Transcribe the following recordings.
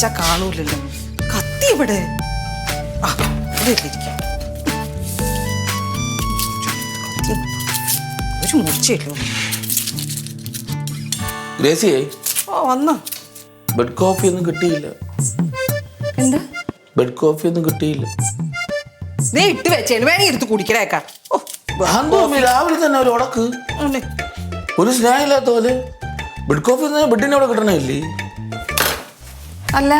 വെച്ചാ കാണൂലല്ലോ കത്തി ഇവിടെ. ആ ഇവിടെ ഇരിക്കാം. ഒരു മൂർച്ചയല്ലോ. ഗ്രേസിയെ ഓ വന്നോ. ബെഡ് കോഫി ഒന്നും കിട്ടിയില്ല. എന്താ? ബെഡ് കോഫി ഒന്നും കിട്ടിയില്ല. നീ ഇട്ട് വെച്ചേന് വേണമെങ്കിൽ എടുത്ത് കുടിക്കണേക്കാ. ഓ എന്തോ അമ്മേ, രാവിലെ തന്നെ ഒരു ഉടക്ക്. ഉണ്ട്. ഒരു സ്നേഹമില്ലാത്ത പോലെ. ബെഡ് കോഫി ബെഡിന്റെ അവിടെ കിട്ടണില്ലേ അല്ല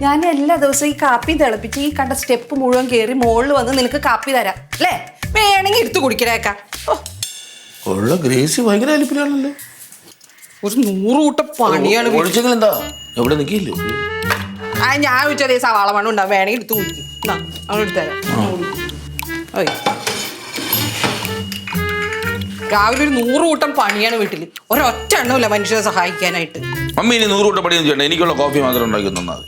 ഞാൻ എല്ലാ ദിവസവും ഈ കാപ്പി തിളപ്പിച്ച് ഈ കണ്ട സ്റ്റെപ്പ് മുഴുവൻ കയറി മുകളിൽ വന്ന് നിനക്ക് കാപ്പി തരാം അല്ലേ? വേണമെങ്കിൽ എടുത്തു കുടിക്കണേക്കാ. ഓ. ഉള്ള ഗ്രേസി ഭയങ്കര അലിപ്പിലാണല്ലോ ഒരു നൂറ് കൂട്ട പണിയാണ്. ഒഴിച്ചെങ്കിൽ എന്താ എവിടെ നിൽക്കില്ലോ? ആ ഞാൻ ചോദിച്ചാൽ സവാള മണ്ണുണ്ടാവും. വേണമെങ്കിൽ എടുത്തു കുടിക്കും. അങ്ങോട്ട് തരാം. ഓയ്. രാവിലെ ഒരു നൂറ് കൂട്ടം പണിയാണ് വീട്ടിൽ ഒരൊറ്റ എണ്ണമില്ല മനുഷ്യരെ സഹായിക്കാനായിട്ട്. മമ്മി ഇനി നൂറ് കൂട്ടം പണിയൊന്നും ചെയ്യണ്ട. എനിക്കുള്ള കോഫി മാത്രം ഉണ്ടാക്കി തന്നാൽ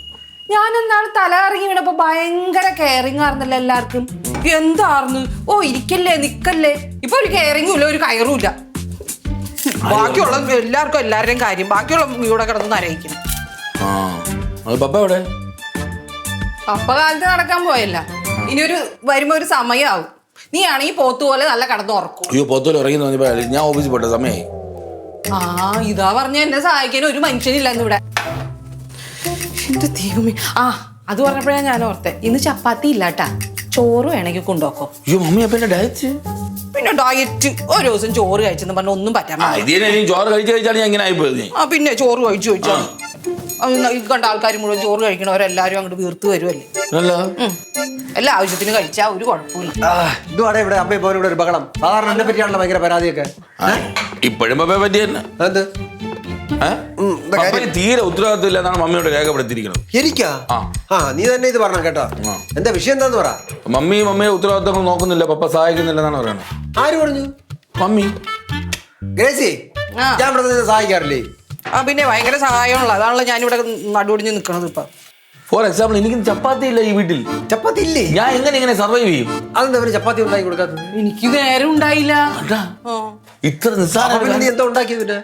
ഞാൻ തല ഇറങ്ങി വീണപ്പോ ഭയങ്കര കെയറിങ് ആയിരുന്നല്ലോ എല്ലാവർക്കും. എന്താർന്നു? ഓ ഇരിക്കല്ലേ നിക്കല്ലേ. ഇപ്പൊ ഒരു കെയറിങ്ങും ഇല്ല ഒരു കയറും ഇല്ല. ബാക്കിയുള്ള എല്ലാവർക്കും എല്ലാവരുടെയും കാര്യം. ബാക്കിയുള്ള ഇവിടെ കിടന്ന് നരയിക്കണം ആ. അത് പപ്പ എവിടെ? അപ്പ കാലത്ത് നടക്കാൻ പോയല്ല. ഇനി ഒരു വരുമ്പോ ഒരു സമയമാവും നീ ആണെങ്കിൽ പോത്ത് പോലെ നല്ല കടന്ന് ഉറക്കും അയ്യോ പൊത്തോലും ഇറങ്ങി തോന്നിയപ്പോ ഞാൻ ഓഫീസിൽ പോട്ടെ സമയമായി ആ ഇതാ പറഞ്ഞ എന്നെ സഹായിക്കാൻ ഒരു മനുഷ്യനില്ല ഇവിടെ. എന്റെ ദൈവമേ. ആ അത് പറഞ്ഞപ്പോഴാ ഞാൻ ഓർത്തെ ഇന്ന് ചപ്പാത്തി ഇല്ലാട്ടാ. ചോറ് വേണമെങ്കിൽ കൊണ്ടുപോക്കോ അയ്യോ മമ്മി അപ്പൊ ഡയറ്റ് പിന്നെ ഡയറ്റ് ഒരു ദിവസം ചോറ് കഴിച്ചെന്ന് പറഞ്ഞ ഒന്നും പറ്റാൻ ആ ഇനി ചോറ് കഴിച്ച് കഴിച്ചാണ് ഞാൻ ഇങ്ങനെ ആയിപ്പോയത് നീ. ആ പിന്നെ ചോറ് കഴിച്ചു കഴിച്ചാ. ഈ കണ്ട ആൾക്കാർ മുഴുവൻ ചോറ് കഴിക്കണവരെല്ലാരും അങ്ങോട്ട് വീർത്ത് വരുമല്ലേ അല്ല? ഉം. എല്ലാ ആവശ്യത്തിന് കഴിച്ചാ ഒരു കുഴപ്പമില്ല ഇതുവാടെ ഇവിടെ അമ്മയും പോലും ഇവിടെ ഒരു ബഹളം. സാധാരണ എന്നെ പറ്റിയാണല്ലോ ഭയങ്കര പരാതിയൊക്കെ. ഇപ്പോഴും പപ്പയെ പറ്റി തന്നെ. എന്ത് ഏ? ഉം, എന്താ പപ്പയ്ക്ക് തീരെ ഉത്തരവാദിത്വം ഇല്ലെന്നാണ് മമ്മിയോട് രേഖപ്പെടുത്തിയിരിക്കുന്നത്. എനിക്കാ? ആ. ആ നീ തന്നെ ഇത് പറഞ്ഞ കേട്ടോ. ആ. എന്താ വിഷയം എന്താന്ന് പറ. മമ്മി മമ്മിയെ ഉത്തരവാദിത്വങ്ങൾ നോക്കുന്നില്ല പപ്പ സഹായിക്കുന്നില്ല എന്നാണ് പറയുന്നത്. ആര് പറഞ്ഞു? മമ്മി. ഗ്രേസി ആ. ഞാൻ ഇവിടെ നിന്ന് സഹായിക്കാറില്ലേ? ആ പിന്നെ ഭയങ്കര സഹായമുള്ള അതാണല്ലോ ഞാനിവിടെ നടുവടിഞ്ഞ് നിൽക്കണത് ഇപ്പൊ. ഫോർ എക്സാമ്പിൾ എനിക്ക് ചപ്പാത്തി ഇല്ല ഈ വീട്ടിൽ. ചപ്പാത്തി ഇല്ലേ? ഞാൻ എങ്ങനെ ഇങ്ങനെ സർവൈവ് ചെയ്യും? അതെന്താ അവർ ചപ്പാത്തി ഉണ്ടാക്കി കൊടുക്കാത്തത്? എനിക്ക് നേരം ഉണ്ടായില്ല. അതാ, ഓ. ഇത്ര നിസ്സാര അപ്പൊ പിന്നെ നീ എന്താ ഉണ്ടാക്കിയത്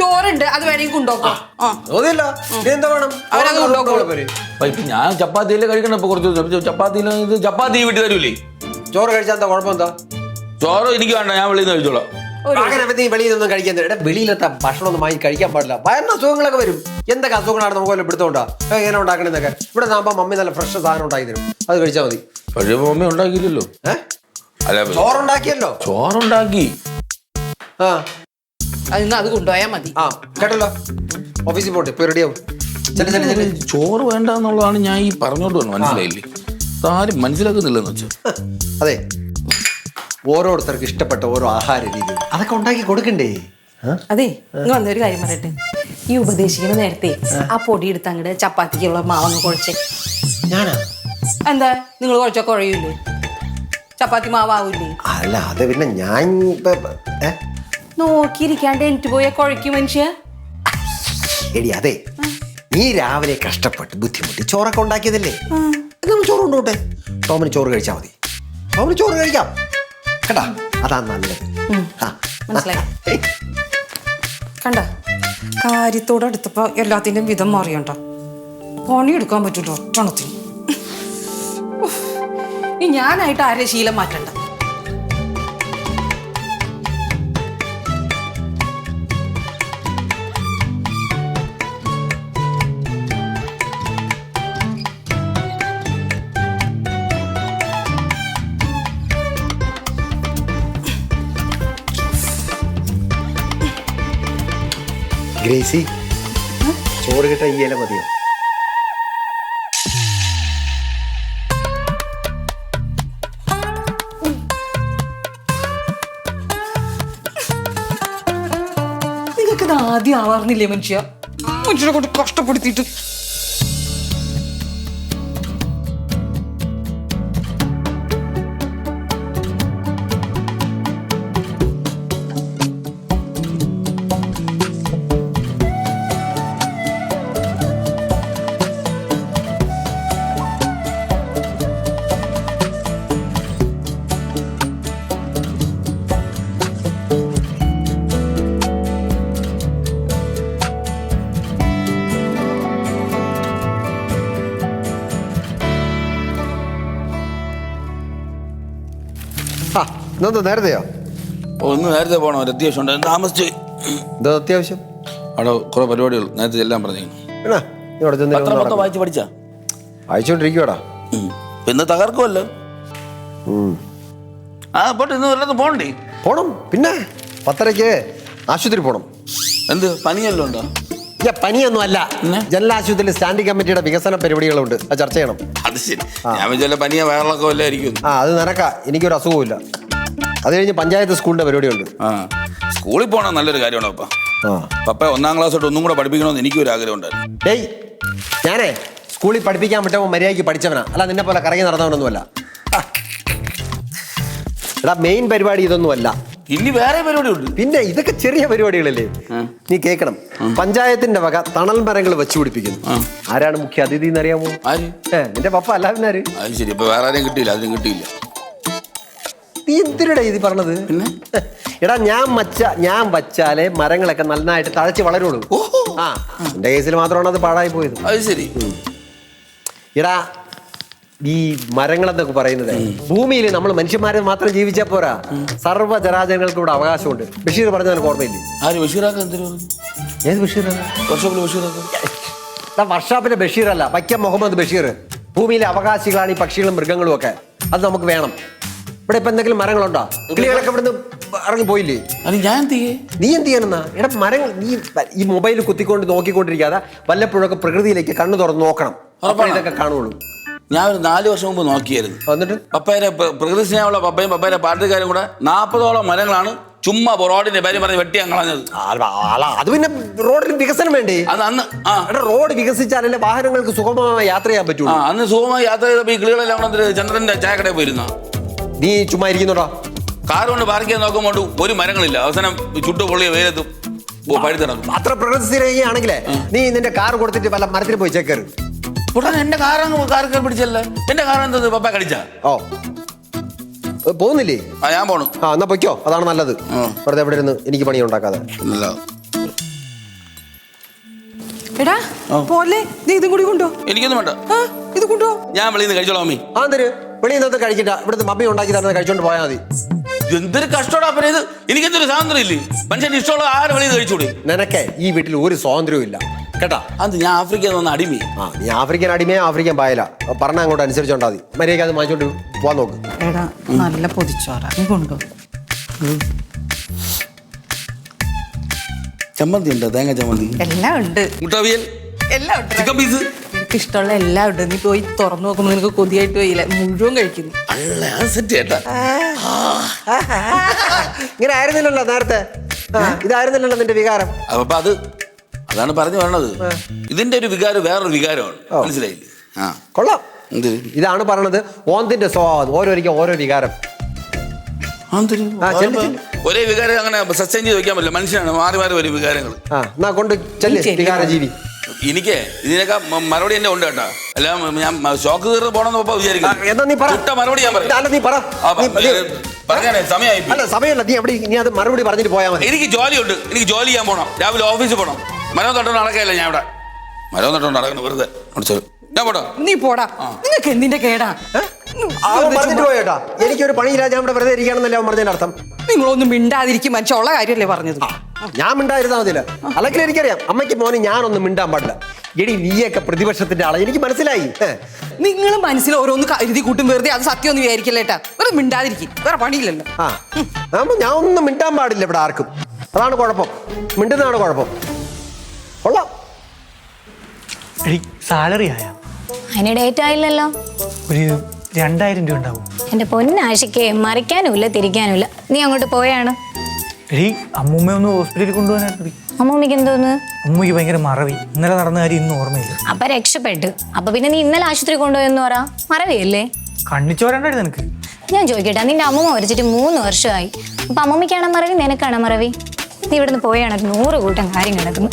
ചോറുണ്ട് അത് വേണമെങ്കിൽ കൊണ്ടുപോക്കോ. ആ. തോന്നിയില്ല നീ എന്താ വേണം? അവരത് ചോറ് കൊണ്ടുപോക്കോളും. കൊണ്ടുപോയാ പോരെ. അപ്പൊ ഞാൻ ചപ്പാത്തിയല്ലേ കഴിക്കണം ഇപ്പൊ കുറച്ച് ദിവസം. ചപ്പാത്തിയിൽ ഇത് ചപ്പാത്തി ഈ വീട്ടിൽ തരൂലേ? ചോറ് കഴിച്ചാൽ എന്താ കുഴപ്പം എന്താ? ചോറ് എനിക്ക് വേണ്ട ഞാൻ വെളിയിൽ നിന്ന് കഴിച്ചോളാം. നീ വെളിയിൽ നിന്നും കഴിക്കാൻ എടാ വെളിയിലത്തെ ഭക്ഷണം ഒന്നും വാങ്ങി കഴിക്കാൻ പാടില്ല. ഭയങ്കര അസുഖങ്ങളൊക്കെ വരും. എന്തൊക്കെ അസുഖങ്ങളാണ് നമുക്ക് വല്ല എടുത്തോണ്ടാ എങ്ങനെ ഉണ്ടാക്കണെന്നൊക്കെ. ഇവിടെ നാമ്പോ മമ്മി നല്ല ഫ്രഷ് സാധനം ഉണ്ടാക്കി തരും. അത് കഴിച്ചാൽ മതി. മമ്മി ഉണ്ടാക്കിയില്ലല്ലോ. ചോറുണ്ടാക്കിയല്ലോ. ചോറുണ്ടാക്കി. ആ. അതിന്ന് അത് കൊണ്ടുപോയാ മതി. ആ കേട്ടല്ലോ? ഓഫീസിൽ പോട്ടെ ഇപ്പൊ റെഡിയാവും ചോറ് വേണ്ട എന്നുള്ളതാണ് ഞാൻ ഈ പറഞ്ഞോണ്ട് വന്നു മനസ്സിലായില്ലേ? ആരും മനസ്സിലാക്കുന്നില്ലെന്ന് വെച്ചാ. അതെ. ഓരോരുത്തർക്ക് ഇഷ്ടപ്പെട്ട ഓരോ ആഹാര രീതി അതൊക്കെ ഉണ്ടാക്കി കൊടുക്കണ്ടേ? അതെ നിങ്ങൾ വന്നൊരു കാര്യം പറയട്ടെ. ഈ ഉപദേശിക്കുന്ന നേരത്തെ ആ. പൊടി എടുത്ത് അങ്ങോട്ട് ചപ്പാത്തിക്കുള്ള മാവങ്ങ് കുഴച്ചേ. ഞാനാ? എന്താ? നിങ്ങൾ കുഴച്ച കുഴയൂലേ ചപ്പാത്തി മാവാവൂലേ അല്ല അത് പിന്നെ ഞാൻ? നോക്കിയിരിക്കാണ്ട് എനിക്ക് പോയ കുഴക്കും മനുഷ്യ. എടി അതെ. നീ രാവിലെ കഷ്ടപ്പെട്ട് ബുദ്ധിമുട്ടി ചോറൊക്കെ ഉണ്ടാക്കിയതല്ലേ? നമ്മൾ ചോറ് കൊണ്ടോട്ടെ ടോമിന് ചോറ് കഴിച്ചാൽ മതി. ടോമിന് ചോറ് കഴിക്കാം. കേട്ടാ അതാ നല്ലത്. ആ. മനസ്സിലായി. കണ്ട? കാര്യത്തോടെ അടുത്തപ്പോ എല്ലാത്തിന്റെയും വിധം മാറിയണ്ട. പണിയെടുക്കാൻ പറ്റൂട്ടോ ഒറ്റണത്തിന് ഞാനായിട്ട് ആരെ ശീലം മാറ്റണ്ട? ഗ്രേസി. ചോറ് കിട്ടാൻ ഈ ഇല മതിയോ? ആദ്യം ആവാറുന്നില്ലേ മനുഷ്യ? മനുഷ്യരെ കൊണ്ട് കഷ്ടപ്പെടുത്തിയിട്ട് ഇന്നെന്താ നേരത്തെയോ? ഒന്ന് നേരത്തെ പോകണം ഒരു അത്യാവശ്യം ഉണ്ട്. താമസിച്ച്. എന്താ അത്യാവശ്യം? അവിടെ കുറെ പരിപാടികൾ നേരത്തെ എല്ലാം പറഞ്ഞു എന്നാ നീ അവിടെ ചെന്ന് പത്രം മൊത്തം വായിച്ച് പഠിച്ചാ? പിന്നെ തകർക്കുമല്ലോ ആ പോട്ടെ ഇന്ന് വല്ലതും പോകണ്ടേ? പോണം. പിന്നെ പത്തരയ്ക്ക് ആശുപത്രി പോണം. എന്ത്? പനിയല്ലോ ഉണ്ടോ? ഇല്ല പനിയൊന്നും അല്ല. ആശുപത്രിയിൽ സ്റ്റാൻഡിംഗ് കമ്മിറ്റിയുടെ വികസന പരിപാടികളുണ്ട്. അത് ചർച്ച ചെയ്യണം. അത് ശരി. ഞാൻ വിചാരിച്ച പനിയ വയറിളക്കം ആ അത് നിനക്ക എനിക്കൊരു അസുഖമില്ല അത് കഴിഞ്ഞ് പഞ്ചായത്ത് സ്കൂളിന്റെ പരിപാടിയുണ്ട്. ആ. സ്കൂളിൽ പോകണം നല്ലൊരു കാര്യമാണ് പപ്പ. ആ. പപ്പ ഒന്നാം ക്ലാസ് തൊട്ട് ഒന്നും കൂടെ പഠിപ്പിക്കണമെന്ന് എനിക്കൊരു ആഗ്രഹം ഉണ്ടായിരുന്നു. ഡേയ് ഞാനേ സ്കൂളിൽ പഠിപ്പിക്കാൻ പറ്റുമ്പോൾ മര്യാദയ്ക്ക് പഠിച്ചവനാ. അല്ല നിന്നെ പോലെ കറങ്ങി നടന്നവനൊന്നുമല്ല. ആ. എടാ മെയിൻ പരിപാടി ഇതൊന്നുമല്ല. ഇനി വേറെ പരിപാടി ഉണ്ട് പിന്നെ ഇതൊക്കെ ചെറിയ പരിപാടികളല്ലേ? നീ കേൾക്കണം പഞ്ചായത്തിന്റെ വക തണൽ മരങ്ങൾ വെച്ചു പിടിപ്പിക്കുന്നു. ആരാണ് മുഖ്യ അതിഥി എന്നറിയാമോ? ആര്? ഏ നിന്റെ പപ്പ അല്ല പിന്നെ ആര്? അത് ശരി ഇപ്പൊ വേറെ ആരെയും കിട്ടിയില്ല അതിനും കിട്ടിയില്ല. നീ എന്തിനടാ ഇത് പറഞ്ഞത്? പിന്നെ? എടാ ഞാൻ വച്ച ഞാൻ വച്ചാലേ മരങ്ങളൊക്കെ നന്നായിട്ട് തഴച്ച് വളരുള്ളൂ. ഓഹോ. ആ എന്റെ കേസിൽ മാത്രമാണ് അത് പാഴായി പോയത്. അത് ശരി. എടാ ഈ മരങ്ങളെന്നൊക്കെ പറയുന്നത് ഭൂമിയിൽ നമ്മൾ മനുഷ്യന്മാരെ മാത്രം ജീവിച്ചാൽ പോരാ. സർവ ജരാജനങ്ങൾക്ക് ഇവിടെ അവകാശമുണ്ട്. ബഷീർ പറഞ്ഞ നിനക്ക് ഓർമ്മയില്ലേ? ആര് ബഷീറാക്ക എന്തിനു പറഞ്ഞു? ഏത് ബഷീറാണ് വർഷപ്പിൽ ബഷീറാക്ക എടാ വർഷാപ്പിന്റെ ബഷീർ അല്ല വൈക്കം മുഹമ്മദ് ബഷീർ. ഭൂമിയിലെ അവകാശികളാണ് ഈ പക്ഷികളും മൃഗങ്ങളും ഒക്കെ. അത് നമുക്ക് വേണം. ഇവിടെ ഇപ്പൊ എന്തെങ്കിലും മരങ്ങളുണ്ടോ? കിളികളൊക്കെ ഇവിടുന്ന് ഇറങ്ങി പോയില്ലേ? അത് ഞാൻ എന്ത് ചെയ്യേ? നീ എന്ത് ചെയ്യാനെന്നാ എടാ മരങ്ങൾ നീ ഈ മൊബൈൽ കുത്തിക്കൊണ്ട് നോക്കിക്കൊണ്ടിരിക്കാതെ വല്ലപ്പോഴൊക്കെ പ്രകൃതിയിലേക്ക് കണ്ണു തുറന്ന് നോക്കണം. അപ്പോൾ ഇതൊക്കെ കാണുള്ളൂ. ഞാൻ ഒരു നാല് വർഷം മുമ്പ് നോക്കിയായിരുന്നു. എന്നിട്ട്? പപ്പയുടെ പ്ര- പ്രകൃതി സ്നേഹമുള്ള പപ്പയും പപ്പയുടെ പാട്ടുകാരും കൂടെ നാൽപ്പതോളം മരങ്ങളാണ് ചുമ്മാ റോഡിന്റെ പേര് പറഞ്ഞ് വെട്ടി കളഞ്ഞത്. അത് പിന്നെ റോഡിന് വികസനം വേണ്ടേ? അത് അന്ന് റോഡ് വികസിച്ചാലല്ലേ വാഹനങ്ങൾക്ക് സുഗമമായി യാത്ര ചെയ്യാൻ പറ്റൂ പറ്റുള്ളൂ അന്ന് സുഖമായി യാത്ര ചെയ്തപ്പോൾ ഈ കിളികളെല്ലാം കൂടെ ചന്ദ്രന്റെ ചായക്കടയിൽ പോയിരുന്ന? നീ ചുമ്മാ ഇരിക്കുന്നുണ്ടോ കാർ കൊണ്ട് പാർക്ക് ചെയ്യാൻ നോക്കുമ്പോൾ ഒരു മരങ്ങളില്ല. അവസാനം ചുട്ടു പൊള്ളിയ വെയിലത്തും. പഴുത്ത് നടക്കും അത്ര പ്രകൃതിയാണെങ്കിലേ നീ നിന്റെ കാർ കൊടുത്തിട്ട് വല്ല മരത്തിൽ പോയി ചേക്കേറ് ഉടനെ എന്റെ കാറങ്ങ് കാർ കയറി പിടിച്ചല്ലേ? എന്റെ കാർ എന്തത്? പപ്പ കടിച്ച? ഓ. പോകുന്നില്ലേ? ആ ഞാൻ പോണു. ആ എന്നാ പൊയ്ക്കോ. അതാണ് നല്ലത്. വെറുതെ എവിടെ ഇരുന്ന് എനിക്ക് പണി ഉണ്ടാക്കാതെ. ഇല്ല. എടാ പോലെ നീ ഇതും കൂടി കൊണ്ടോ എനിക്കൊന്നും വേണ്ട. ആ ഇത് കൊണ്ടോ ഞാൻ വെളിയിൽ നിന്ന് കഴിച്ചോളാം മമ്മി ആ എന്തൊരു? വെളിയിൽ നിന്ന് കഴിക്കണ്ട ഇവിടുത്തെ മമ്മി ഉണ്ടാക്കി തരുന്നത് കഴിച്ചോണ്ട് പോയാൽ മതി. എന്തൊരു കഷ്ടോടാ പിന്നെ ഇത്? എനിക്കെന്തൊരു സ്വാതന്ത്ര്യം ഇല്ലേ? മനുഷ്യൻ ഇഷ്ടമുള്ള ആരും വെളിയിൽ കഴിച്ചൂടെ? നിനക്ക് ഈ വീട്ടിൽ ഒരു സ്വാതന്ത്ര്യവും ഇല്ല. കേട്ടാ? അത് ഞാൻ ആഫ്രിക്കയിൽ നിന്ന് അടിമ ആ നീ ആഫ്രിക്കൻ അടിമയെ ആഫ്രിക്കൻ പായല? പറഞ്ഞ അങ്ങോട്ട് അനുസരിച്ചോണ്ടാ മതി. മര്യാദ അത് വാങ്ങിച്ചോണ്ട് പോവാൻ നോക്ക്. എടാ നല്ല പൊതിച്ചോറ. നീ കൊണ്ടു? ചമ്മന്തി ഉണ്ട്? തേങ്ങ ചമ്മന്തി? എല്ലാം ഉണ്ട്. മുട്ടവിയൽ? എല്ലാം ഉണ്ട്. ചിക്കൻ പീസ് നിനക്ക് ഇഷ്ടമുള്ള എല്ലാം ഉണ്ട് നീ പോയി തുറന്നു നോക്കുമ്പോ നിനക്ക് കൊതിയായിട്ട് പോയില്ല മുഴുവൻ കഴിക്കുന്നു. ഇങ്ങനെ ആയിരുന്നില്ലല്ലോ നേരത്തെ. ഇതായിരുന്നില്ലല്ലോ നിന്റെ വികാരം. അപ്പൊ അത് അതാണ് പറഞ്ഞു വരണത്. ഇതിന്റെ ഒരു വികാരം വേറൊരു വികാരമാണ്. മനസ്സിലായില്ല? കൊള്ളാം. ഇതാണ് പറയണത് ഓന്തിന്റെ സ്വഭാവം. ഓരോരിക്കും ഓരോ വികാരം. ഒരേ വികാരം അങ്ങനെ സസ്റ്റൈൻ ചെയ്ത് വെക്കാൻ പറ്റില്ല. മനുഷ്യനാണ് മാറി മാറി വരും വികാരങ്ങൾ എന്നാ കൊണ്ട് ചെല്ലേ വികാരജീവി വികാര ജീവി എനിക്ക് ഇതിനൊക്കെ മറുപടി എന്റെ ഉണ്ട് കേട്ടോ. അല്ല ഞാൻ ഷോക്ക് തീർന്ന് പോണെന്ന് വിചാരിക്കും മറുപടി ഞാൻ അല്ല നീ സമയമല്ല എവിടെ നീ അത് മറുപടി പറഞ്ഞിട്ട് പോയാൽ മതി. എനിക്ക് ജോലിയുണ്ട്. എനിക്ക് ജോലി ചെയ്യാൻ പോണം. രാവിലെ ഓഫീസിൽ പോണം. മരം തൊട്ട് നടക്കല്ല ഞാൻ ഇവിടെ? മരം തൊട്ട് നടക്കണം വെറുതെ. ഞാൻ നീ പോടാ. നിനക്ക് എന്തിന്റെ കേടാ? പറഞ്ഞിട്ട് പോയേട്ടാ എനിക്കൊരു പണിയില്ല ഞാൻ ഇവിടെ വെറുതെ ഇരിക്കണമെന്നല്ലേ അവൻ പറഞ്ഞതിന്റെ അർത്ഥം നിങ്ങളൊന്നും മിണ്ടാതിരിക്കും മനുഷ്യ ഉള്ള കാര്യമല്ലേ പറഞ്ഞത്? ഞാൻ മിണ്ടായിരുന്നാ മതില്ല അല്ലെങ്കിൽ എനിക്കറിയാം അമ്മയ്ക്ക് മോനെ ഞാനൊന്നും മിണ്ടാൻ പാടില്ല. എടി നീയൊക്കെ പ്രതിപക്ഷത്തിന്റെ ആളെ എനിക്ക് മനസ്സിലായി. നിങ്ങൾ മനസ്സിൽ ഓരോന്ന് കരുതി കൂട്ടും വെറുതെ അത് സത്യം ഒന്നും വിചാരിക്കല്ലേട്ടാ വെറുതെ മിണ്ടാതിരിക്കും വേറെ പണിയില്ലല്ലോ. ആ ഞാൻ ഒന്നും മിണ്ടാൻ പാടില്ല ഇവിടെ ആർക്കും. അതാണ് കുഴപ്പം. മിണ്ടുന്നതാണ് കുഴപ്പം. കൊള്ളാം. സാലറി ആയ? അതിന് ഡേറ്റ് ആയില്ലല്ലോ. ഒരു രണ്ടായിരം രൂപ ഉണ്ടാവും. എന്റെ പൊന്നാശിക്ക് മറിക്കാനുമില്ല തിരിക്കാനുമില്ല. നീ അങ്ങോട്ട് പോയാണ്. എടി അമ്മൂമ്മ ഒന്ന് ഹോസ്പിറ്റലിൽ കൊണ്ടുപോകാനായിരുന്നു അമ്മൂമ്മയ്ക്ക് എന്തോന്ന്? അമ്മൂമ്മയ്ക്ക് ഭയങ്കര മറവി. ഇന്നലെ നടന്ന കാര്യം ഇന്നും ഓർമ്മയില്ല. അപ്പൊ രക്ഷപ്പെട്ടു. അപ്പൊ പിന്നെ നീ ഇന്നലെ ആശുപത്രി കൊണ്ടുപോയെന്ന് പറ. മറവിയല്ലേ? കണ്ണിച്ചോരണ്ടായിരുന്നു നിനക്ക്. ഞാൻ ചോദിക്കട്ടെ നിന്റെ അമ്മൂമ്മ മരിച്ചിട്ട് മൂന്ന് വർഷമായി. അപ്പൊ അമ്മൂമ്മയ്ക്കാണോ മറവി? നിനക്കാണോ മറവി? നീ ഇവിടുന്ന് പോയാണ് നൂറ് കൂട്ടം കാര്യം കിടക്കുന്നു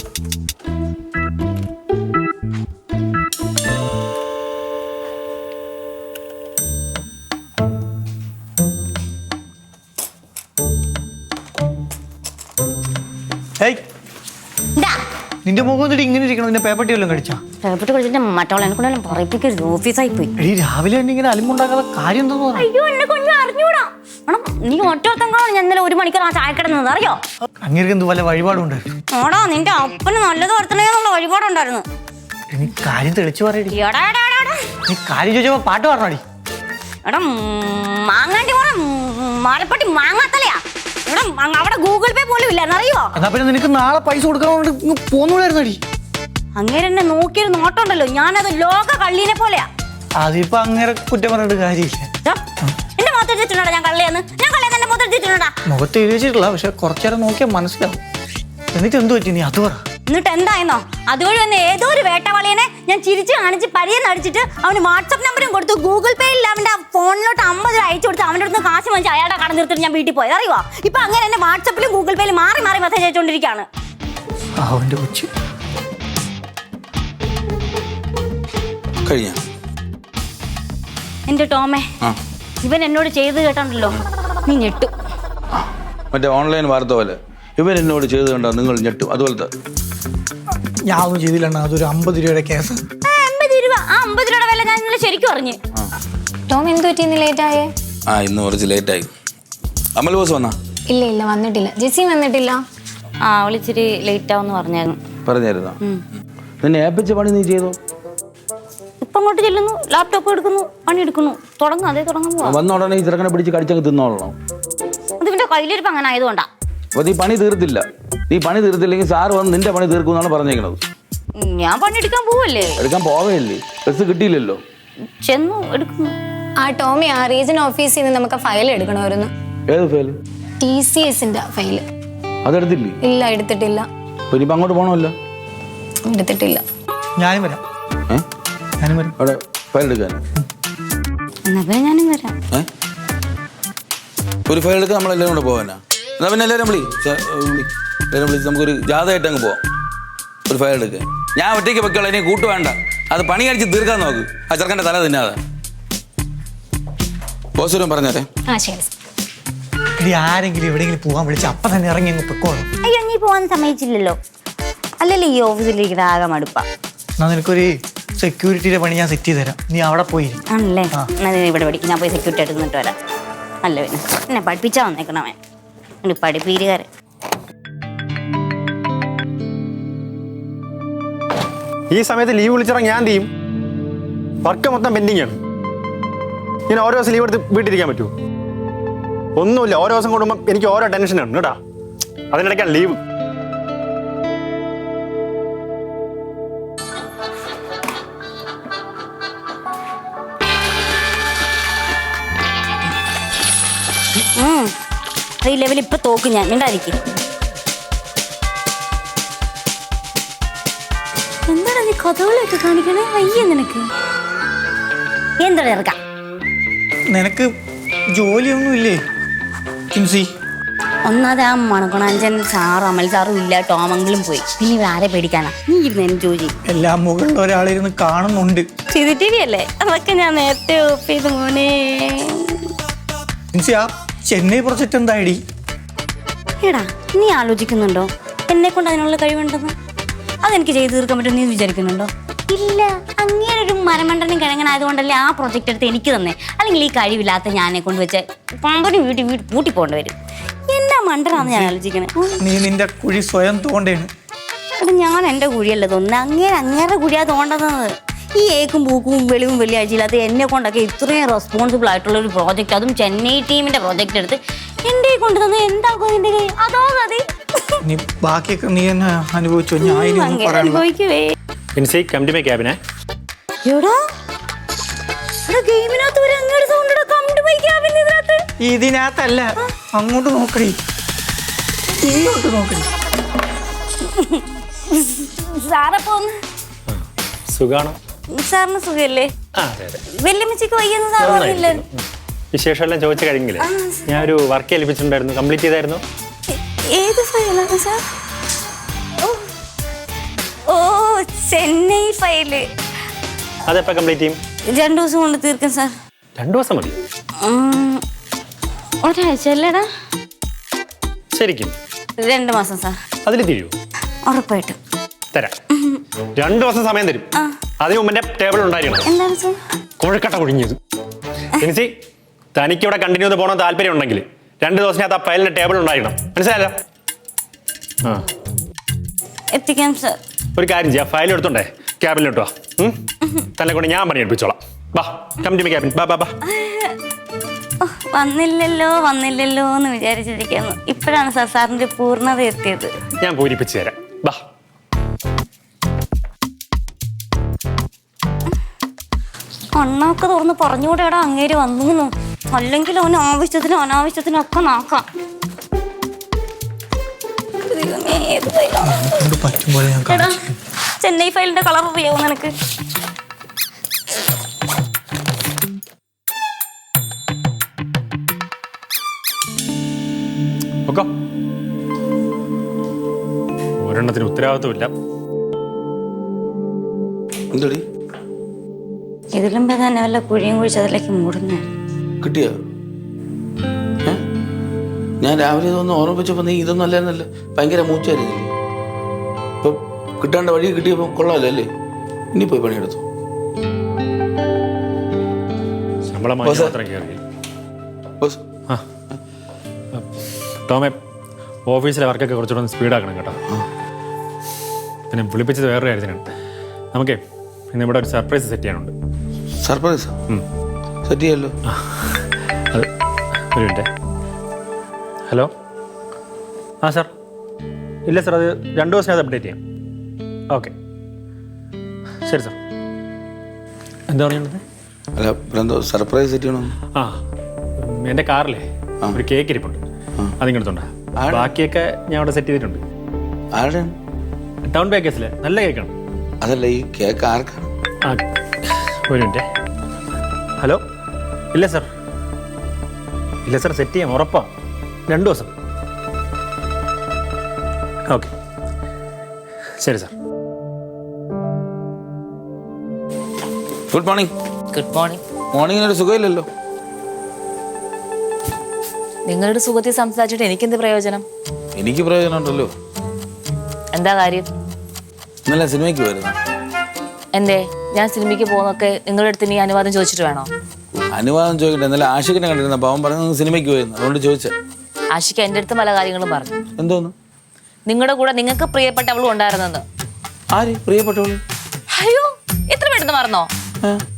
നിന്റെ മുഖം എന്നിട്ട് ഇങ്ങനെ ഇരിക്കണം നിന്റെ പേപ്പട്ടി വല്ലതും കടിച്ചാ? പേപ്പർ കടിച്ചിട്ട് മറ്റോളെ എന്നെ കൊണ്ടെല്ലാം പറയിപ്പിക്കരുത് ഓഫീസായി പോയി എടി രാവിലെ തന്നെ ഇങ്ങനെ അലിമുണ്ടാക്കാതെ കാര്യം എന്താ പറ. അയ്യോ എന്നെ കൊണ്ട് അറിഞ്ഞൂടാ. ആണോ നീ ഒറ്റത്തങ്കാണ് ഞാൻ ഇന്നലെ ഒരു മണിക്കൂർ ആ ചായ കിടന്നത് അറിയോ? അങ്ങേർക്ക് എന്ത് വല്ല വഴിപാടുണ്ട് ഓടാ നിന്റെ അപ്പന് നല്ലത് വരുത്തണേന്നുള്ള വഴിപാടുണ്ടായിരുന്നു. നീ കാര്യം തെളിച്ചു പറയടി. നീ കാര്യം ചോദിച്ചപ്പോ പാട്ട് പറഞ്ഞോടി എടാ മാങ്ങാണ്ടി മാലപ്പട്ടി മാങ്ങാത്തലയാ. എടാ അങ്ങ് അവിടെ ഗൂഗിൾ പേ പോലും ഇല്ലായിരുന്നു അറിയോ എന്നാ പിന്നെ നിനക്ക് നാളെ പൈസ ഇങ്ങ് പോന്നൂടായിരുന്നടി അങ്ങനെ എന്നെ നോക്കിയൊരു നോട്ടുണ്ടല്ലോ ഞാനത് ലോക കള്ളീനെ പോലെയാ. അതിപ്പോ അങ്ങനെ കുറ്റം പറഞ്ഞിട്ട് കാര്യമില്ല. ഛെ, എന്റെ മുഖത്ത് എഴുതിട്ടുണ്ടോ ഞാൻ കള്ളിയെന്ന് ഞാൻ കള്ളിയെന്ന് എന്റെ മുഖത്ത് വെച്ചിട്ടുണ്ടാ മുഖത്ത് എഴുതി വെച്ചിട്ടില്ല പക്ഷെ കുറച്ചേരം നോക്കിയാൽ മനസ്സിലാവും. എന്നിട്ട് എന്ത് പറ്റി? നീ അത് പറ. എന്നിട്ട് എന്തായെന്നോ അതുവഴി തന്നെ ഏതോ ഒരു വേട്ടവളിയനെ ഞാൻ ചിരിച്ചു കാണിച്ച് പരിയെന്ന് നടിച്ചിട്ട് അവന് വാട്സപ്പ് നമ്പറും കൊടുത്തു ഗൂഗിൾ പേയിൽ അവന്റെ ഫോണിലോട്ട് അമ്പത് രൂപ അയച്ചു കൊടുത്ത് അവന്റെ അടുത്ത് കാശ് വാങ്ങിച്ച് അയാളുടെ കട നിർത്തിട്ട് ഞാൻ വീട്ടിൽ പോയത്. അറിയുമോ ഇപ്പൊ അങ്ങനെ എന്നെ വാട്സപ്പിലും ഗൂഗിൾ പേയിലും മാറി മാറി മെസ്സേജ് അയച്ചുകൊണ്ടിരിക്കുകയാണ്. അവന്റെ കൊച്ചു. കഴിഞ്ഞ? എന്റെ ടോമേ? ഇവൻ എന്നോട് ചെയ്ത് കേട്ടാണ്ടല്ലോ. നീ ഞെട്ടു. മറ്റേ ഓൺലൈൻ വാർത്ത പോലെ. ഇവൻ എന്നോട് ചെയ്ത് കണ്ടാൽ നിങ്ങൾ ഞെട്ടും. അതുപോലത്തെ ഞാൻ ഒന്നും ചെയ്തില്ല അതൊരു അമ്പത് രൂപയുടെ കേസ്. ആ, അമ്പത് രൂപ. ആ അമ്പത് രൂപയുടെ വില ഞാൻ ഇന്നലെ ശരിക്കും അറിഞ്ഞു. ടോം എന്ത് പറ്റി? ഇന്ന് ലേറ്റ് ആയേ? ആ ഇന്ന് കുറച്ച് ആയി. അമൽ ബോസ് വന്നാ? ഇല്ല ഇല്ല വന്നിട്ടില്ല. ജെസ്സി വന്നിട്ടില്ല. ആ അവളിച്ചിരി ലേറ്റ് ആവുമെന്ന് പറഞ്ഞായിരുന്നു. പറഞ്ഞായിരുന്നോ? നിന്നെ ഏപ്പിച്ച പണി നീ ചെയ്തോ? ഇപ്പൊ അങ്ങോട്ട് ചെല്ലുന്നു ലാപ്ടോപ്പ് എടുക്കുന്നു പണി എടുക്കുന്നു തുടങ്ങും അതേ തുടങ്ങുന്നു വന്ന ഉടനെ ഈ ചെറുക്കനെ പിടിച്ച് കടിച്ചങ്ങ് തിന്നോളണം. അത് ഇവന്റെ കയ്യിലിരിപ്പ് അങ്ങനെ ആയതുകൊണ്ടാ. അപ്പൊ നീ പണി തീർത്തില്ല. നീ പണി തീർത്തില്ലെങ്കിൽ സാർ വന്ന് നിന്റെ പണി തീർക്കുമെന്നാണ് പറഞ്ഞേക്കണത്. പറഞ്ഞേക്കുന്നത് ഞാൻ പണിയെടുക്കാൻ പോവല്ലേ? എടുക്കാൻ പോവേയില്ലേ? ബസ് കിട്ടിയില്ലല്ലോ. ചെന്നു എടുക്കുന്നു. ആ ടോമി ആ റീജിയൻ ഓഫീസിൽ നിന്ന് നമുക്ക് ഫയൽ എടുക്കണമായിരുന്നു. ഏത് ഫയൽ ടി സി എസിന്റെ ഫയൽ അതെടുത്തില്ലേ? ഇല്ല എടുത്തിട്ടില്ല. അപ്പൊ ഇനിയിപ്പോ അങ്ങോട്ട് പോകണമല്ലോ എടുത്തിട്ടില്ല. ഞാനും വരാം. ഏ? ഞാനും വരാം. അവിടെ ഫയൽ എടുക്കാൻ. എന്നാ പിന്നെ ഞാനും വരാം. ഏ? ഒരു ഫയൽ എടുക്കാൻ നമ്മളെല്ലാവരും കൂടെ പോകാനാ എന്നാ പിന്നെ എല്ലാവരും വിളി. വിളി. എല്ലാവരും വിളിച്ച് നമുക്കൊരു ജാഥയായിട്ട് അങ്ങ് പോവാം. ഒരു ഫയൽ എടുക്കുക ഞാൻ ഒറ്റയ്ക്ക് വെക്കുള്ള ഇനി കൂട്ട് വേണ്ട. അത് പണി കഴിച്ച് തീർക്കാൻ നോക്ക്. ആ ചെറുക്കന്റെ തല തിന്നാതെ. ബോസുരം പറഞ്ഞാലേ ആ ശരി. ഇനി ആരെങ്കിലും എവിടെയെങ്കിലും പോകാൻ വിളിച്ച് അപ്പം തന്നെ ഇറങ്ങി അങ്ങ് പൊക്കോളും. അയ്യോ നീ പോവാൻ സമ്മതിച്ചില്ലല്ലോ. അല്ലല്ലേ ഈ ഓഫീസിലിരിക്കുന്ന ആകെ മടുപ്പ. എന്നാ നിനക്കൊരു സെക്യൂരിറ്റിയുടെ പണി ഞാൻ സെറ്റ് ചെയ്ത് തരാം. നീ അവിടെ പോയി ഇരി. ആണല്ലേ? എന്നാ നീ ഇവിടെ പഠിക്കും. ഞാൻ പോയി സെക്യൂരിറ്റി ആയിട്ട് നിന്നിട്ട് വരാം. അല്ല പിന്നെ. എന്നെ പഠിപ്പിച്ചാ വന്നേക്കണമേ പഠിപ്പീരുകാരൻ ഈ സമയത്ത് ലീവ് വിളിച്ചിറങ്ങി ഞാൻ ചെയ്യും? വർക്ക് മൊത്തം പെൻഡിങ് ആണ്. ഇങ്ങനെ ഓരോ ദിവസം ലീവ് എടുത്ത് വീട്ടിലിരിക്കാൻ പറ്റുമോ? ഒന്നുമില്ല ഓരോ ദിവസം കൂടുമ്പോൾ എനിക്ക് ഓരോ ടെൻഷനാണ് കേട്ടാ. അതിനിടയ്ക്കാണ് ലീവ് ഈ ലെവൽ ഇപ്പൊ തോക്കും ഞാൻ. മിണ്ടായിരിക്കും എന്താണ് നീ കഥകളൊക്കെ കാണിക്കണേ? അയ്യ നിനക്ക്. എന്താണ് ഇറക്കാം നിനക്ക് ജോലിയൊന്നും ഇല്ലേ? കിൻസി ഒന്നാമത് ആ മണക്കുണാഞ്ചൻ സാറും അമൽ സാറും ഇല്ല. ടോമങ്കിലും പോയി. പിന്നെ ഇവർ ആരെ പേടിക്കാനാ? നീ ഇരുന്ന് എന്നെ ജോലി എല്ലാം മുകളിൽ ഒരാളിരുന്ന് കാണുന്നുണ്ട്. സി ടി വി അല്ലേ? അതൊക്കെ ഞാൻ നേരത്തെ ഓഫ് ചെയ്ത് മോനെ. കിൻസി ആ ചെന്നൈ പ്രൊജക്റ്റ് എന്തായി എടാ നീ ആലോചിക്കുന്നുണ്ടോ? എന്നെ കൊണ്ട് അതിനുള്ള കഴിവുണ്ടെന്ന്? അതെനിക്ക് ചെയ്തു തീർക്കാൻ പറ്റും നീ വിചാരിക്കുന്നുണ്ടോ? ഇല്ല അങ്ങനെ ഒരു മരമണ്ടനും കിഴങ്ങനായതുകൊണ്ടല്ലേ ആ പ്രൊജക്റ്റ് എടുത്ത് എനിക്ക് തന്നെ അല്ലെങ്കിൽ ഈ കഴിവില്ലാത്ത ഞാനെ കൊണ്ട് വെച്ച് പമ്പനും വീട്ടിൽ വീട്ടിൽ പൂട്ടി പോകേണ്ടി വരും. എന്നാ മണ്ടനാന്ന് ഞാൻ ആലോചിക്കണേ. നീ നിന്റെ കുഴി സ്വയം തോണ്ടേണ്. അത് ഞാൻ എന്റെ കുഴിയല്ല തോന്നുന്നത് അങ്ങനെ അങ്ങേരെ കുഴിയാ തോണ്ടുന്നത് ഈ ഏക്കും പൂക്കും വെളിവും വെള്ളിയാഴ്ചയില്ലാത്ത എന്നെ കൊണ്ടൊക്കെ ഇത്രയും റെസ്പോൺസിബിൾ ആയിട്ടുള്ള ഒരു പ്രോജക്റ്റ് അതും ചെന്നൈ ടീമിന്റെ പ്രോജക്റ്റ് എടുത്ത് എന്റെ കൊണ്ട് തന്നെ എന്താക്കും എന്റെ കൈ അതോ മതി. നീ ബാക്കിയൊക്കെ നീ തന്നെ അനുഭവിച്ചോ? ഞാൻ ഇനി ഒന്നും അങ്ങേരെ പറയണ്ട അനുഭവിക്കുവേ. എൻസി കം ടു ക്യാബിനെ എടാ എടാ ഗെയിമിനകത്ത് ഒരു അങ്ങോട്ട് സൗണ്ട് കണ്ടു ഇതിനകത്ത്. ഇതിനകത്തല്ല. അങ്ങോട്ട് നോക്കടി ഇങ്ങോട്ട് നോക്കടി സാറപ്പോ. ഒന്ന് സുഖാണോ? സാറിന് സുഖല്ലേ? ആ വെല്ലുമ്മച്ചിക്ക് വയ്യെന്ന് പറഞ്ഞില്ലേ? വിശേഷമെല്ലാം ചോദിച്ചു കഴിഞ്ഞില്ലേ? ഒരു വർക്ക് ഏൽപ്പിച്ചിട്ടുണ്ടായിരുന്നു. കംപ്ലീറ്റ് ചെയ്തായിരുന്നു? ഏത് ഫയലാണ് സാർ? ഓ ചെന്നൈ ഫയൽ. അതെപ്പോ കംപ്ലീറ്റ് ചെയ്യും? രണ്ടു ദിവസം കൊണ്ട് തീർക്കും സാർ. രണ്ടു ദിവസം മതി. ഒരാഴ്ച അല്ലേടാ ശരിക്കും. രണ്ട് മാസം സാർ. അതിൽ തീരുമോ ഉറപ്പായിട്ടും. തരാം. രണ്ടു ദിവസം സമയം തരും. അതിന് മുമ്പ് ടേബിൾ ഉണ്ടായിരുന്നു. എന്താണ് സർ? കൊഴുക്കട്ട കുഴിഞ്ഞത് എനിക്ക് തനിക്ക് ഇവിടെ കണ്ടിന്യൂ ചെയ്ത് പോകണം താല്പര്യം ഉണ്ടെങ്കിൽ രണ്ട് ദിവസത്തിനകത്ത് ആ ഫയലിന്റെ ടേബിൾ ഉണ്ടായിരിക്കണം. മനസ്സിലായല്ലോ? ആ. എത്തിക്കാം സർ. ഒരു കാര്യം ചെയ്യാം. ഫയൽ എടുത്തോണ്ടേ ക്യാബിനിലിട്ടോ തന്നെ കൊണ്ട് ഞാൻ പണി എടുപ്പിച്ചോളാം. ബാ കം ടു മി ക്യാബിൻ ബാ ബാ ബാ ഓ, വന്നില്ലല്ലോ വന്നില്ലല്ലോ എന്ന് വിചാരിച്ചിരിക്കുന്നു. ഇപ്പോഴാണ് സർ സാറിന്റെ പൂർണത എത്തിയത്. ഞാൻ പൂരിപ്പിച്ചു തരാം. ബാ കണ്ണൊക്കെ തുറന്ന് പറഞ്ഞുകൂടെ ഇവിടെ അങ്ങേര് വന്നു അല്ലെങ്കിൽ അവന് ആവശ്യത്തിനും അനാവശ്യത്തിനും ഒക്കെ നോക്കാം. എടാ ചെന്നൈ ഫയലിന്റെ കളർ അറിയാവോ നിനക്ക്? ഒരെണ്ണത്തിന് ഉത്തരവാദിത്വമില്ല. എന്തടി? ഇതിലും തന്നെ വല്ല കുഴിയും കുഴിച്ച് അതിലേക്ക് മൂടുന്നേ? കിട്ടിയോ? ഞാൻ രാവിലെ ഇതൊന്ന് ഓർമ്മിപ്പിച്ചപ്പോ നീ ഇതൊന്നും അല്ലായിരുന്നല്ലോ. ഭയങ്കര മൂച്ചായിരുന്നു ഇപ്പൊ കിട്ടാണ്ട് വഴി കിട്ടിയപ്പോ കൊള്ളാമല്ലോ അല്ലേ? ഇനി പോയി പണിയെടുത്തു. ടോമേ ഓഫീസിലെ വർക്കൊക്കെ കുറച്ചുകൂടെ ഒന്ന് സ്പീഡാക്കണം കേട്ടോ. പിന്നെ വിളിപ്പിച്ചത് വേറൊരു കാര്യത്തിനാണ്. നമുക്കേ ഇന്ന് ഇവിടെ ഒരു സർപ്രൈസ് സെറ്റ് ചെയ്യാനുണ്ട്. സർപ്രൈസ്. സെറ്റ് ചെയ്യല്ലോ അത് ഒരു മിനിറ്റ് ഹലോ? ആ സാർ. ഇല്ല സാർ അത് രണ്ട് ദിവസം അത് അപ്ഡേറ്റ് ചെയ്യാം. ഓക്കെ. ശരി സാർ. എന്താ പറഞ്ഞത്? അല്ല എന്തോ സർപ്രൈസ് സെറ്റ് ചെയ്യണോ? ആ എന്റെ കാറിലെ ഒരു കേക്ക് ഇരിപ്പുണ്ട്. അതിങ്ങടുത്തുണ്ട്? ബാക്കിയൊക്കെ ഞാൻ അവിടെ സെറ്റ് ചെയ്തിട്ടുണ്ട്. ടൗൺ ബേക്കേഴ്സിലെ. നല്ല കേക്കാണ് അതല്ല ഈ കേക്ക് ആർക്കാണ്? ആ ഒരു മിനിറ്റ് ഹലോ? ഇല്ല സർ. ഇല്ല സർ സെറ്റ് ചെയ്യാം ഉറപ്പാണ് രണ്ട് ദിവസം. ഓക്കെ. ശരി sir. Good morning good morning മോർണിംഗിന് ഒരു സുഖമില്ലല്ലോ. നിങ്ങളുടെ സുഖത്തിൽ സംസാരിച്ചിട്ട് എനിക്കെന്ത് പ്രയോജനം? എനിക്ക് പ്രയോജനം ഉണ്ടല്ലോ എന്താ കാര്യം? ഇന്നലെ സിനിമയ്ക്ക് വരുന്നു എന്തേ? ഞാൻ സിനിമയ്ക്ക് പോകുന്നൊക്കെ നിങ്ങളുടെ അടുത്ത് നീ അനുവാദം ചോദിച്ചിട്ട് വേണോ? അനുവാദം ചോദിക്കട്ടെ എന്നാലും ആഷിഖിനെ കണ്ടിരുന്ന. അവൻ പറഞ്ഞു സിനിമയ്ക്ക് പോയിരുന്നു. അതുകൊണ്ട് ചോദിച്ചേ. ആഷിഖ് എന്റെ അടുത്ത് പല കാര്യങ്ങളും പറഞ്ഞു. എന്തോന്നു? നിങ്ങളുടെ കൂടെ നിങ്ങൾക്ക് പ്രിയപ്പെട്ട പ്രിയപ്പെട്ടവളും ഉണ്ടായിരുന്നെന്ന്. ആര്? പ്രിയപ്പെട്ടവൾ? അയ്യോ എത്ര പെട്ടെന്ന് മറന്നോ?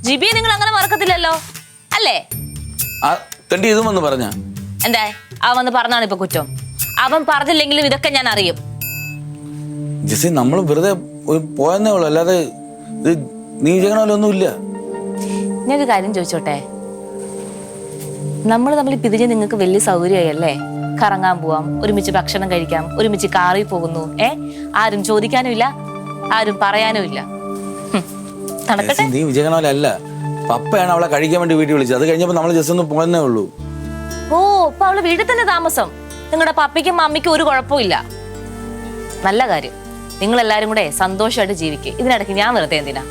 ജിബിയെ നിങ്ങൾ അങ്ങനെ മറക്കത്തില്ലല്ലോ. അല്ലേ? തണ്ടി തെണ്ടി ഇതും വന്ന് പറഞ്ഞ? എന്താ? അവൻ വന്ന് പറഞ്ഞാണ് ഇപ്പൊ കുറ്റം. അവൻ പറഞ്ഞില്ലെങ്കിലും ഇതൊക്കെ ഞാൻ അറിയും. ജിസി നമ്മൾ വെറുതെ പോയെന്നേ ഉള്ളൂ. അല്ലാതെ ഇത് നീ ചെയ്യണ പോലെ ഒന്നുമില്ല ഞാനൊരു കാര്യം ചോദിച്ചോട്ടെ? നമ്മൾ തമ്മിൽ പിതിരി നിങ്ങൾക്ക് വലിയ സൗകര്യമായല്ലേ കറങ്ങാൻ പോവാം ഒരുമിച്ച് ഭക്ഷണം കഴിക്കാം ഒരുമിച്ച് കാറി പോകുന്നു ഏ? ആരും ചോദിക്കാനും ഇല്ല ആരും പറയാനും ഇല്ല. ഹും, നടക്കട്ടെ. നീ വിജയണ പോലെ അല്ല. പപ്പയാണ് അവളെ കഴിക്കാൻ വേണ്ടി വീട്ടിൽ വിളിച്ചത്. അത് കഴിഞ്ഞപ്പോൾ നമ്മൾ ജസ്റ്റ് ഒന്ന് പോയെന്നേ ഉള്ളൂ. ഓ അപ്പൊ അവൾ വീട്ടിൽ തന്നെ താമസം. നിങ്ങളുടെ പപ്പയ്ക്കും മമ്മിക്കും ഒരു കുഴപ്പമില്ല നല്ല കാര്യം. നിങ്ങൾ എല്ലാരും കൂടെ സന്തോഷമായിട്ട് ജീവിക്കുക ഇതിനിടയ്ക്ക് ഞാൻ വെറുതെ എന്തിനാ?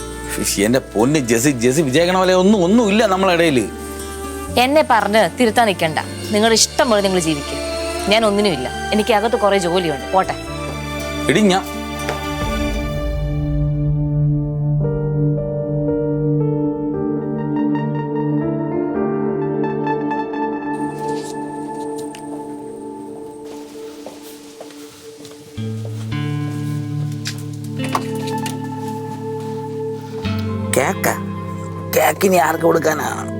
എന്റെ പൊന്ന് ജസി ജെസി വിജയിക്കണ പോലെ ഒന്നും ഒന്നും ഇല്ല നമ്മളെ ഇടയിൽ എന്നെ പറഞ്ഞ് തിരുത്താൻ നിൽക്കണ്ട നിങ്ങൾ ഇഷ്ടം പോലെ നിങ്ങൾ ജീവിക്കും. ഞാൻ ഒന്നിനുമില്ല. എനിക്ക് അകത്ത് കുറെ ജോലിയുണ്ട്. പോട്ടെ. എടി ഞാൻ കേക്ക. കേക്കിനി ആർക്ക് കൊടുക്കാനാണ്